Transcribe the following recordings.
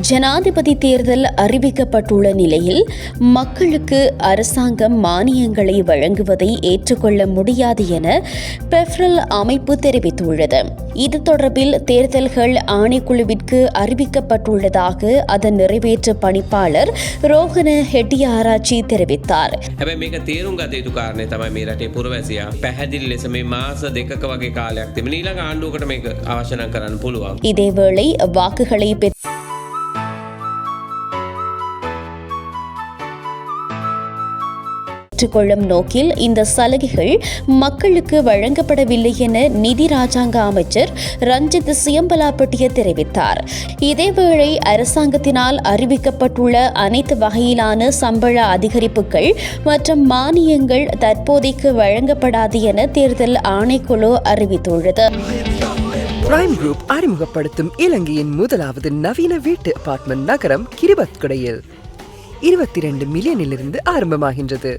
ஜனாதிபதி தேர்தல் அறிவிக்கப்பட்டுள்ள நிலையில் மக்களுக்கு அரசாங்கம் மானியங்களை வழங்குவதை ஏற்றுக்கொள்ள முடியாது என பெஃப்ரல் அமைப்பு தெரிவித்துள்ளது. இது தொடர்பில் தேர்தல்கள் ஆணைக்குழுவிற்கு அறிவிக்கப்பட்டுள்ளதாக அதன் நிறைவேற்று பணிப்பாளர் ரோஹன ஹெட்டியாராச்சி தெரிவித்தார். இதேவேளை வாக்குகளை பெற்ற பெற்றுக்கொள்ளும் நோக்கில் இந்த சலுகைகள் மக்களுக்கு வழங்கப்படவில்லை என நிதி ராஜாங்க அமைச்சர் ரஞ்சித் சியம்பலாப்பட்டிய தெரிவித்தார். இதேவேளை அரசாங்கத்தினால் அறிவிக்கப்பட்டுள்ள அனைத்து வகையிலான சம்பள அதிகரிப்புகள் மற்றும் மானியங்கள் தற்போதைக்கு வழங்கப்படாது என தேர்தல் ஆணைக்குழு அறிவித்துள்ளது. பிரைம் குரூப் அறிமுகப்படுத்தும் இலங்கையின் முதலாவது நவீன வீட்டு அபார்ட்மெண்ட் நகரம் கிரிபத்குடையில். இருபத்தி ரெண்டு மில்லியனிலிருந்து ஆரம்பமாகின்றது.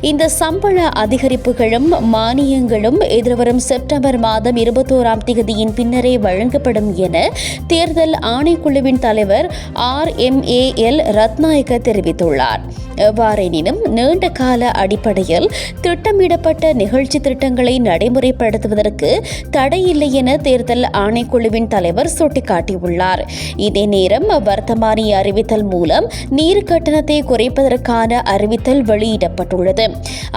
இந்த சம்பள அதிகரிப்புகளும் மானியங்களும் எதிர்வரும் செப்டம்பர் மாதம் இருபத்தோராம் தேதியின் பின்னரே வழங்கப்படும் என தேர்தல் ஆணைக்குழுவின் தலைவர் R M A L Ratnayake தெரிவித்துள்ளார். எவ்வாறெனினும் நீண்ட கால அடிப்படையில் திட்டமிடப்பட்ட நிகழ்ச்சி திட்டங்களை நடைமுறைப்படுத்துவதற்கு தடையில்லை என தேர்தல் ஆணைக்குழுவின் தலைவர் சுட்டிக்காட்டியுள்ளார். இதே நேரம் வர்த்தமானி அறிவித்தல் மூலம் நீர் கட்டணத்தை குறைப்பதற்கான அறிவித்தல் வெளியிடப்பட்டுள்ளது.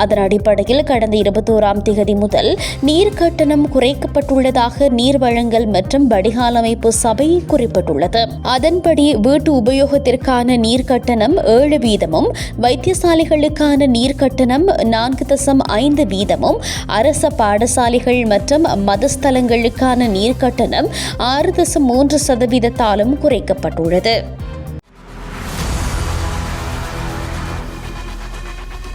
அதன் அடிப்படையில் கடந்த இருபத்தோராம் தேதி முதல் நீர் கட்டணம் குறைக்கப்பட்டுள்ளதாக நீர் வழங்கல் மற்றும் வடிகால் அமைப்பு சபை குறிப்பிட்டுள்ளது. அதன்படி வீட்டு உபயோகத்திற்கான நீர் கட்டணம் ஏழு வீதமும் வைத்தியசாலைகளுக்கான நீர் கட்டணம் நான்கு தசம் ஐந்து வீதமும் அரச பாடசாலைகள் மற்றும் மதஸ்தலங்களுக்கான நீர் கட்டணம் ஆறு தசம் மூன்று சதவீதத்தாலும் குறைக்கப்பட்டுள்ளது.